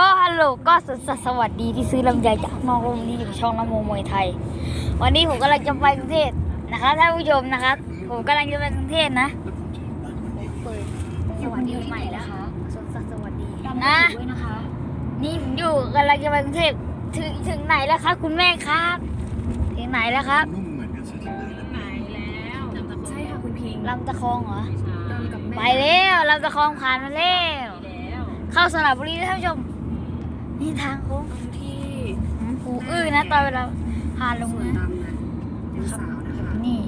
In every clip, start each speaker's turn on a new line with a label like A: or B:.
A: ก็ฮัลโหลก็สสวัสดีที่ซื้อลำไยจากนอกโรงนี้อยู่ช่องน้ำโมมวยไทย วันนี้ผมกำลังจะไปกรุงเทพนะครับท่านผู้ชมนะครับผมกำลังจะไปกรุงเทพนะเปิดสวัสดีใหม่แล้วสวนสัตว์สวัสดีนะ
B: ด้วยนะคะ
A: นี่ผมอยู่กำลังจะไปกรุงเทพถึงถึงไหนแล้วครับคุณแม่ครับ ถึงไหนแล้วครับ
C: นุ่มเหมือนกันซะจังเลยนะ
B: ไหนแล้วใช่ค่ะคุณพิง
A: ลำตะคองเหรอ
B: ตามกับแม่
A: ไปแล้วลำตะคองผ่านมาแล้ว
B: แล้ว
A: เข้าสระบุรีนะท่านผู้ชม นี่ทางโค้ง
B: ตรงที่
A: หูอื้อนะตอนเวลาผ่านลง
B: สวน
A: นะ
B: ตามนะยังสาวนะคะ
A: นี่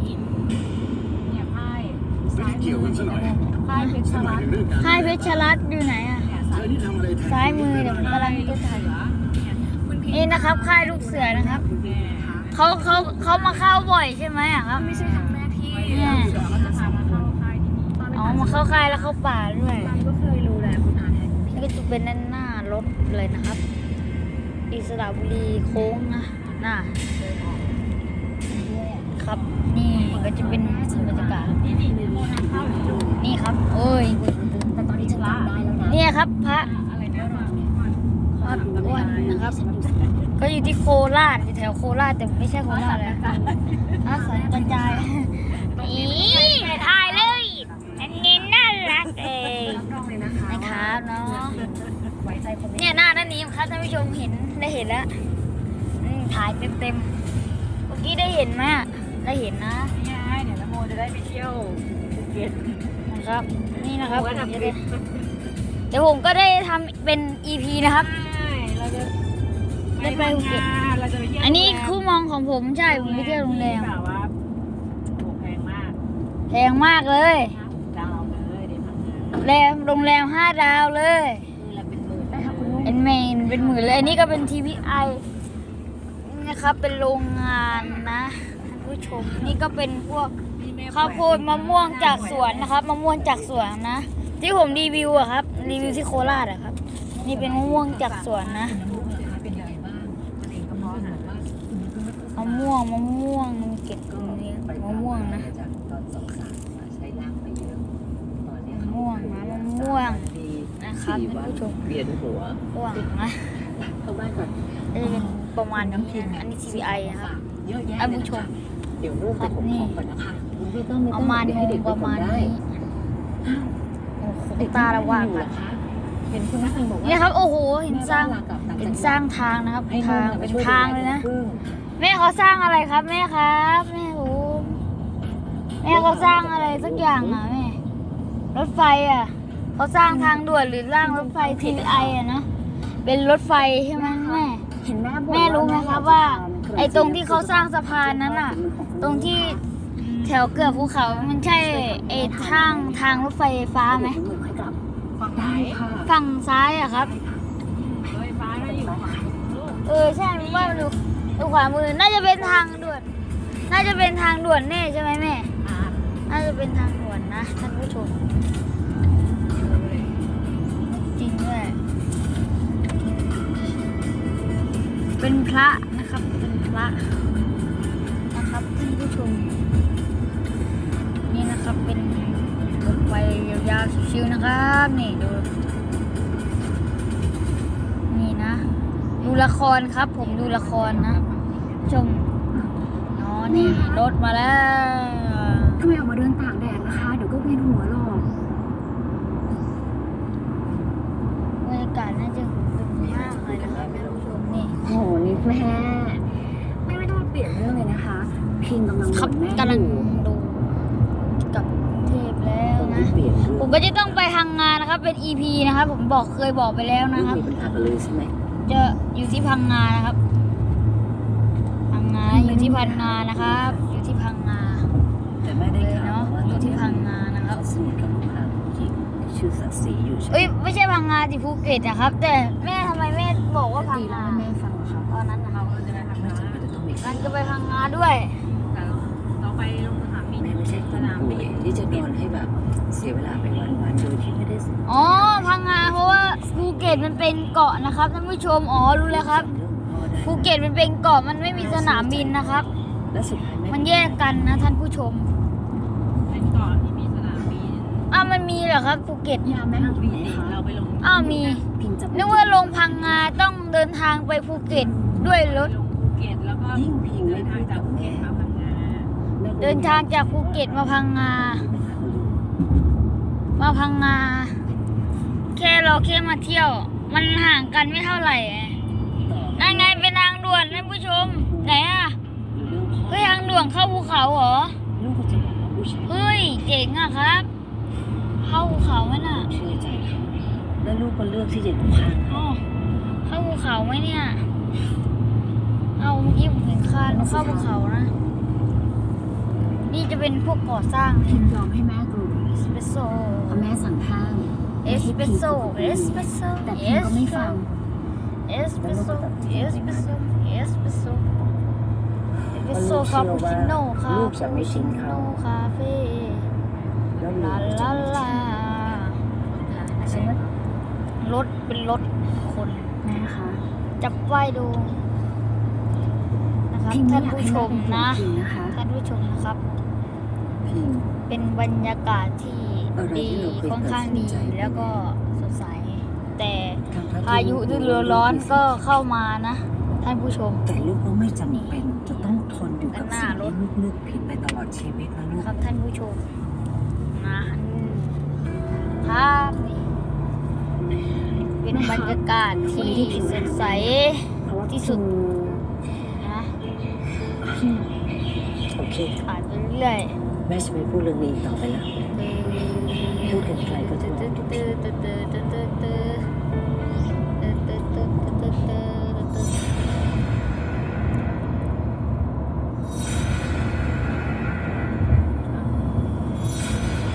B: เนี่ยค่าย
C: ไม่ได้เกี่ยวกันซะหน่อย
B: ค่ายเพชร
C: สมั
B: รั
C: ย
B: ตน์
C: เรื่องการ
A: ค่ายเพชรรัตน์อยู่ไหนอะ
C: เธอนี่ทำอะไรแทน
A: ซ้ายมือเดี๋ยวผมกำลังจะถ่าย
B: คุณพิง
A: นี่นะครับค่ายลูกเสือนะครับ
B: คุณแม่คะ
A: เขาเขาเขามาเข้าบ่อยใช่ไหมอะครับ
B: ไม่ใช่ครั้งแรกที่
A: เนี่ย
B: เราจะพามาเข้าค่ายที่นี่ตอน
A: อ๋อ มาเข้าค่ายแล้วเข้าป่าด้วย
B: ตอนก็เคยรู้แหละคุณอาแทนคุณพิ
A: นี่ก็จะเป็นด้านหน้า รถเลยนะครับ อิสระบุรีโค้งนะน่ะครับนี่ก็จะเป็นบรรยากาศ
B: นี่นี่นี่โมนาเข้าอยู่
A: นี่ครับโอ้ย
B: แต่ตอนนี้ฉันจำได้แล้วนะ
A: เนี่ยครับพระ
B: อะไรนะเรา
A: วัดอ้วนนะครับก็อยู่ที่โคราชอยู่แถวโคราชแต่ไม่ใช่โคราชแล้วอาสันกระจายอีถ่ายเลยอันนี้น่ารักเอง
B: รับรองเลยนะคะ
A: นะครับเนาะ
B: ไว้ใจคนไม่
A: เนี่ยหน้าด้านนี้ครับท่านผู้ชมเห็นได้เห็นแล้วอืมถ่ายเต็มเต็มๆเมื่อกี้ได้เห็นไหมอะได้เห็นนะ
B: นี่ไงเดี๋ยวละโมจะได้ไปเที่ยวภูเก็ต
A: นะครับ นี่นะครับ
B: โอ้
A: ผ
B: ย
A: ม
B: ทำ
A: จะ
B: คลิ
A: ได้
B: ป
A: เดี๋ยวผมก็ได้ทำเป็น EP นะครับ
B: ใช่เราจะ
A: ได้ไปภูเก็ต
B: เราจะไปเที่ยว
A: อันนี้
B: โรงแรม
A: คู่มองของผมใช่ผมไปเที่ยวโรงแรม
B: แบบว่าโอ้แพงมาก
A: แพงมากเลย
B: ดาวเลยเดี๋ยวทำงาน
A: แรมโรงแรมห้าดาวเลย
B: เป็น
A: เมนเป็นหมื่นเลยอันนี้ก็เป็นทีวีไอนะครับเป็นโรงงานนะท่านผู้ชมนี่ก็เป็นพวกข้าวโพดมะม่วงจากสวนนะครับมะม่วงจากสวนนะ ที่ผมรีวิวอะครับรีวิวที่โคราชอะครับ นี่เป็นมะม่วงจากสวนนะ
B: มะนะว่ามะ
A: ม่วงมะม่วงเก็บตรงนี้มะม่วงนะ
D: มะ
A: ม่วงนะมะม่วง นะครับ
D: สี่
A: ท่าน
D: วัน
A: ผู้ชม
D: เวียนหัว
A: ม่วงนะ
D: เข้าบ้านก่อน
A: เออเป็นประมาณนี้นะอันนี้ TVI นะครับ
D: เยอะแยะ
A: ท่านผู้ชม
D: เดี๋ยวลูกไปผมของก่อนนะคะไม่ต้องไม่
A: ป
D: ต้อ
A: ระ
D: ง
A: มาณ
D: เดี๋ยวให้เด็กไป
A: ประ
D: ผม
A: มาณ
D: ได้
A: นี้โอ้โห
D: เด็ก
A: ตาละว่า
D: อยู่
A: กั
D: เหร
A: น
D: อคะเห็นคุณนักเรียนบอกว่า
A: เนี่ยครับ โอ้โห เห็นสร้าง
D: แม่ว่ลกลับต่
A: เห็น
D: จังหวัด
A: สร้างทางนะครับ
D: ให้
A: ทาง
D: ลูก
A: เป็น
D: ช่วย
A: ทางเลยนะ
D: ดูแพึ่ง
A: แม่เขาสร้างอะไรครับ แม่ครับแม่โอ้แม่เขาสร้างอะไรสักอย่างอะแม่รถไฟอะ เขาสร้างทางด่วนหรือสร้างรถไฟทีไออะนะ เป็นรถไฟใช่ไหมแม่
D: เห็นแม่บอก
A: แม่รู้ไหมครับว่า ไอ้ตรงที่เขาสร้างสะพานนั้นอะตรงที่แถวเกือบภูเขา มันใช่ไอ้ทางทางรถไฟฟ้าไหม
D: หนูให้กลับ
B: ฝั่งไหน
D: ได้ค่ะ
A: ฝั่งซ้ายอะครับ
B: รถไฟฟ้าน่าอยู่ขวาลูก
A: เออใช่ผมว่ามันดูดูขวามือ น่าจะเป็นทางด่วน น่าจะเป็นทางด่วนแน่ใช่ไหมแม่
B: อ่า
A: น่าจะเป็นทางด่วนนะท่านผู้ชมจริง ด้วย เป็นพระนะครับ เป็นพระนะครับท่านผู้ชม นี่นะครับเป็นรถไฟยาวๆชิวๆนะครับ นี่ดู นี่นะ ดูละครครับ ผมดูละครนะชมอ๋อนี่รถมาแล้ว
D: ทำไมออกมาเดินตากแดดนะคะ เดี๋ยวก็เวียนหัวหรอก
A: บรรยากาศน่าจะดูมากเลยนะครับท่านผู้ชมนี่
D: โหนี่แม่แม่ไม่ต้องมาเปลี่ยนเรื่องเลยนะคะ พิงกำลัง
A: ครับ
D: บ่นแม่
A: กำลัง
D: อยู่
A: ดูกับเทพแล้ว
D: ผมไม่
A: นะ
D: เปลี่ยนเรื่อง
A: ผมก็จะต้องไปทางงานนะครับ เป็น EP นะครับ ผมบอกเคยบอกไปแล้ว
D: ไม่
A: นะครับ
D: มีปัญหากันเลยใช่ไหม
A: จะอยู่ที่พังงานะครับ พังงาอยู่ที่พังงานะครับ อยู่ที่พังงา
D: แต่แม่ได้
A: เลย
D: ข่าว ชื่อศักดิ์ศรีอยู่ใช่ไหม
A: เอ้ยไม่ใช่พังงาที่ภูเก็ตนะครับ แต่แม่ทำไมแม่บอกว่าพัง
D: ดีแล้ว
A: งา
D: ให้แม่ฟังเหรอคะ
A: ตอนนั้นนะครับ
B: เราจะไปทำ
D: ไม่
B: งาน
D: จำเป็นจะต้องมี
A: มันจะไปพังงาด้วย
B: แต่เราไปลงสนามบิน
D: แม่ไม่ใช่ค
B: ส
D: น
B: นาม
D: ป่
B: บิ
D: วย
B: น
D: ที่จะนอนให้แบบเสียเวลาไปวันๆโดยที่ไม่ได้
A: อ๋อพังงาเพราะว่าภูเก็ตมันเป็นเกาะนะครับท่านผู้ชมอ๋อรู้แล้วครับ
D: เรื่องพ่อได้
A: ภูเก็ตมันเป็นเกาะมันไม่มีสนามบินนะครับ
D: และสุดท้ายแม่
A: มันแยกกันนะท่านผู้ชม
B: เป็นเกาะที่มีสนามบิน
A: อ้าว มันมีเหรอครับภูเก็ต
D: ยาแม่
B: สนาม
D: มี
B: บิน
D: ไหมคะ
B: เราไปลง
A: อ้าวมี
D: พิงจะ
A: นึกว่าลงงพังงาต้องเดินทางไปภูเก็ตด้วยรถ
B: ลงภูเก็ตแล้วก็
D: ยิ่งพิง
B: เดิ
D: ไม่
B: นทาง
D: พูด
B: จาก
D: กับ
B: ภูเก็
D: แม่
B: ตมาพังงา
A: เดินทางจากภูเก็ตมาพังงา มาพังงา แค่เราแค่มาเที่ยว มันห่างกันไม่เท่าไหร่นั่นไงเป็นทางด่วนท่านผู้ชม ไหนอะเฮ้ยทางด่วนเข้าภูเขาเหรอ
D: ลูกก็จะบอกว่าผู้ชาย
A: เฮ้ยเจ๋งอะครับเข้า ภูเขาไหมน่ะ
D: เชื่อใจเขาแล้วลูกก็เลือกที่จะอยู่ข้างเขา
A: อ๋อเข้าภูเขาไหมเนี่ย เอาเมื่อกี้ผมเห็นคานเข้าภูเขานะ นี่จะเป็นพวกก่อสร้าง
D: พิงยอมให้แม่กลัว
A: เอสเปรสโซ่
D: เพราะแม่สั่งห้าม
A: เอสเปรสโซ่เอสเปรสโซ่
D: แต่
A: เอ
D: พิง
A: ส
D: ก็ไม่ฟัง
A: เอสเปรสโซ่เอสเปรสโซ่เอสเปรสโซ่เอสเปรสโซ่คาปูชิโน่คาปูชิโน่คาเฟ่
D: แล้ว
A: ลาลาลา
D: ใช่ไหม
A: รถเป็นรถคน
D: แม่คะ
A: จับไว้ดูนะครับ
D: พิงไม่
A: ท่าน
D: อยาก
A: ผู้
D: ให้
A: ช
D: แม่
A: ม
D: เป็นห่วง
A: นะ
D: พิงนะคะ
A: ท่านผู้ชมนะครับ
D: พิง
A: เป็นบรรยากาศที่
D: อะไร
A: ดี
D: ที่เราเคย
A: ค่อนข้างดี
D: ตัดสินใจ
A: แล้วก็สดใส แต่
D: ทางพระ
A: พายุฤดูร้อนก็เข้ามานะท่านผู้ชม
D: แต่ลูกก็ไม่จำเป็นจะต้องทนอยู่กับ
A: หน้า
D: สิ่ง
A: รถ
D: ที่ลูกเลือกผิดไปตลอดชีวิตนะลูก
A: ครับท่านผู้ชมนะภาพนี้ เป็นบรรยากาศที่สดใส
D: เพราะว่า
A: ที่สุดนะ
D: พิงโอเค
A: ผ่านไปเรื่อย
D: แม่จะไม่พูดเรื่องนี้อีกต่อไปแล้วพูดกันไกลก็จะบอก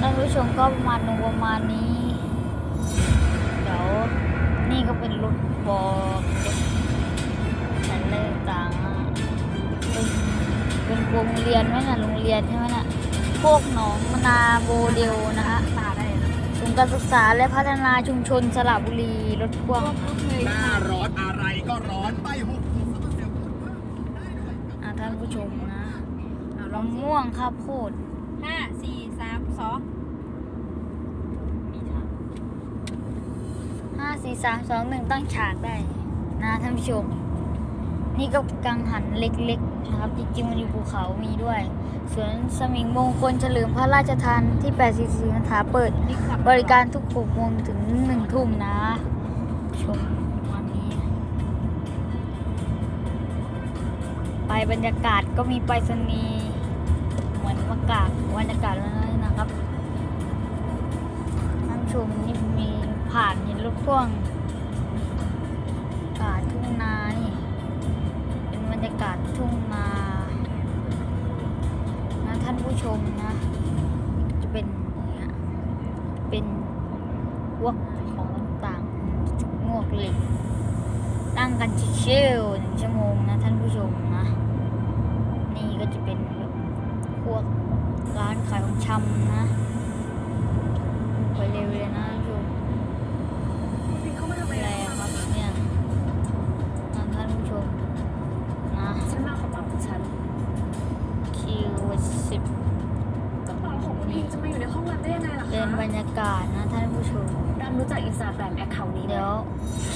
A: ท่านผู้ชมก็ประมาณนึงประมาณนี้ เป็นโรงเรียนไหมน่ะโรงเรียนใช่ไหมน่ะพวกหนองมนาโบเดลนะฮะ
B: ตาได้นะ
A: ศูนย์การศึกษาและพัฒนาชุมชนสระบุรีรถพ่วง
C: หน้าร้อนอะไรก็ร้อนไปหุบหุบซุปเปอร์เซลล์กดเพิ่มได้ด้วย
A: อะท่านผู้ชมนะมะม่วงข้าวโพด
B: ห้าสี่สามสองมีทาง
A: ห้าสี่สามสองหนึ่งตั้งฉากได้ นะท่านผู้ชม นี่ก็กังหันเล็กๆนะครับ จริงๆมันอยู่ภูเขามีด้วยสวนสมิงมงคลเฉลิมพระราชทานที่8 4 4สถาเปิด บริการทุก6โมงถึง 1 ทุ่มนะ ชมวันนี้ ไปบรรยากาศก็มีไปรษณีย์เหมือนมากาศบรรยากาศแล้วนะครับท่านผู้ชมนี่มีผ่านเห็นรถพ่วง ยากาศทุ่งนานะท่านผู้ชมนะ จะเป็นอย่างเงี้ยเป็นพวกของต่างๆงวกเหล็กนั่งกันเชี่ยวหนึ่งชั่วโมงนะท่านผู้ชมนะ นี่ก็จะเป็นแบบพวกร้านขายของชำนะ ไปเร็วเลยนะ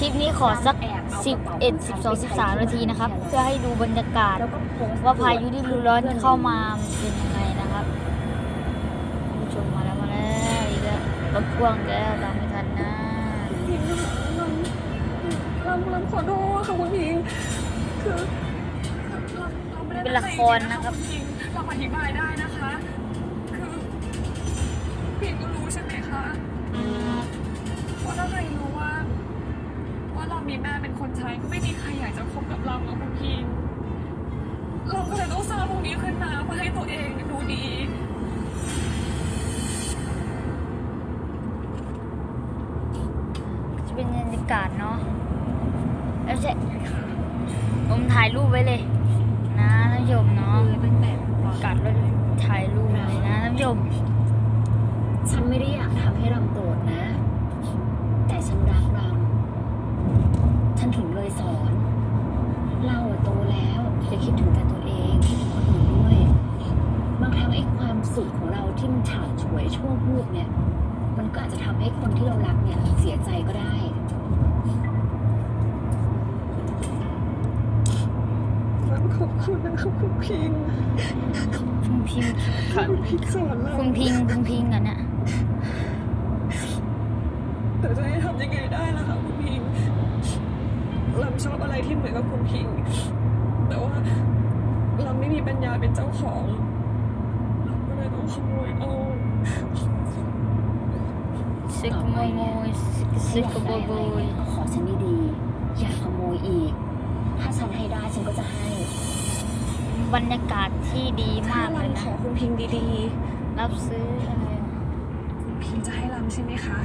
D: ลิ
A: ปนี้ขอสัก 11 12 13 นาทีนะครับ เพื่อให้ดูบรรยากาศ
D: แล้วก็โพสต์
A: ว่าพายุที่รุนร้อนที่เข้ามามันเป็นยังไงนะครับผู้ชมมาแล้วมาแล้วอีกแล้วรถพ่วงแล้วตามไม่ทันนะ
D: พิงเราเราขอโทษค่ะคุณพิงคือเราเราไม่ได้
A: เป็นละครนะครับ
D: เราอธิบายได้นะคะ คบกับเราแล้วคุณพิงเราก็เลยต้องสร้างตรงนี้ขึ้นมาเพื่อให้ตัวเองดูดี
A: จะเป็นบรรยากาศเนาะแล้วใช่ผมถ่ายรูปไว้เลย นะท่านผู้ชมเนาะ
B: คือตั้งแต่ตอน
A: กัดแล้วถ่ายรูปเลยนะท่านผู้ชม
D: วยชั่วพูดเนี่ย มันก็อาจจะทำให้คนที่เรารักเนี่ยเสียใจก็ได้
E: ขอบคุณนะคะคุณพิง
A: คุณพิงค่ะ
E: คุณพิงสอนเรา
A: คุณพิงคุณพิงกันนะ
E: แต่จะให้ทำยังไงได้ล่ะคะคุณพิงลำชอบอะไรที่เหมือนกับคุณพิง แต่ว่าเราไม่มีปัญญาเป็นเจ้าของ เราก็เลยต้องขโมยเอา
A: ซึกโมโมยซึกโบโบย
D: ก็ขอฉันดีๆอย่าขโมยอีก ถ้าฉันให้ได้ฉันก็จะให้
A: บรรยากาศที่ดี
E: ถ้ามา
A: กเลย
E: ลำข
A: นะ
E: อคุณพิงดี
A: รับซื้ออะไร
E: ๆคุณพิงจะให้ลำใช่ไหมคะ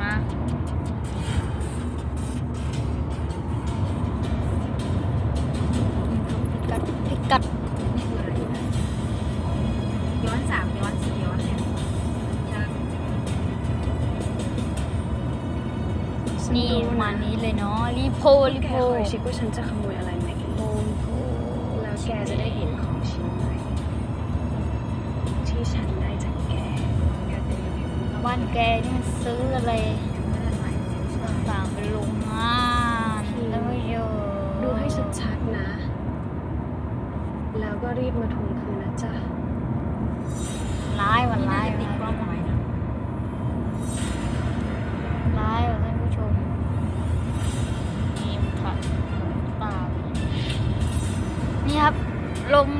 A: มาพิกัดพิกัด ณนี้เลยเนาะรีโพรี
E: แก
A: โพ
E: คยเช็คว่าฉันจะขโมยอะไรไหม
A: โพรีโพ
E: แล้วแกจะได้เห็นของชิ้นใหม่ที่ฉันได้จากแก
B: แกจะยังไงคุณ
A: บ้านแกนี่มันซื้ออะไร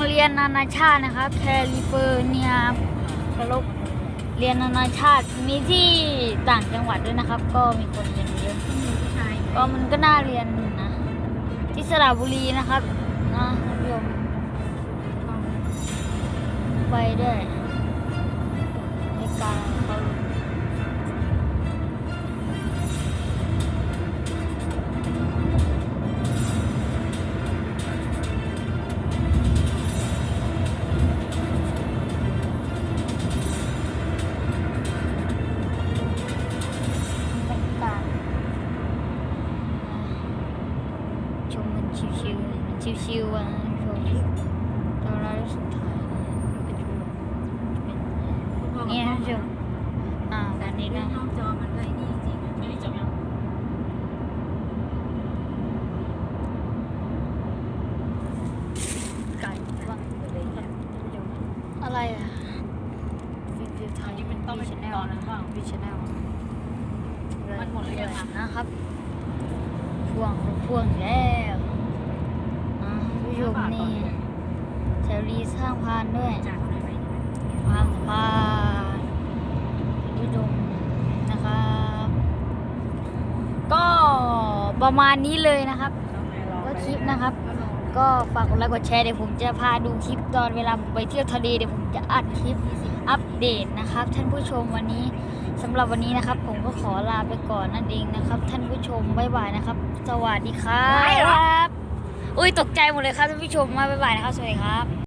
A: เรีย
E: นนา
A: นาชาตินะครับแคลิฟอร์เนียครับลบเรียนนานาชาติมีที่ต่างจังหวัดด้วยนะครับ ก็มีคนเรียนเยอะ
B: ที่มีผู้ชาย
A: ก็มันก็น่าเรียนนะ ที่สระบุรีนะครับนะท่านผู้ชมไปด้วยในการเขาบร พ่วงพ่วงแล้วอ่าผู้ชมนี่แถวรีสร้างพานด้วย
B: จากคนไหนไป
A: ทางสะพานวิดมนะครับ ก็ประมาณนี้เลยนะครับ ก็คลิปนะครับ ก็ฝากกดไลค์กดแชร์เดี๋ยวผมจะพาดูคลิปตอนเวลาผมไปเที่ยวทะเลเดี๋ยวผมจะอัดคลิปอัปเดตนะครับ ท่านผู้ชมวันนี้ สำหรับวันนี้นะครับ ผมก็ขอลาไปก่อนนั่นเองนะครับ ท่านผู้ชมบ๊ายบายนะครับ สวัสดีครับ อุ้ยตกใจหมดเลยครับท่านผู้ชมมาบ๊ายบายนะครับ สวัสดีครับ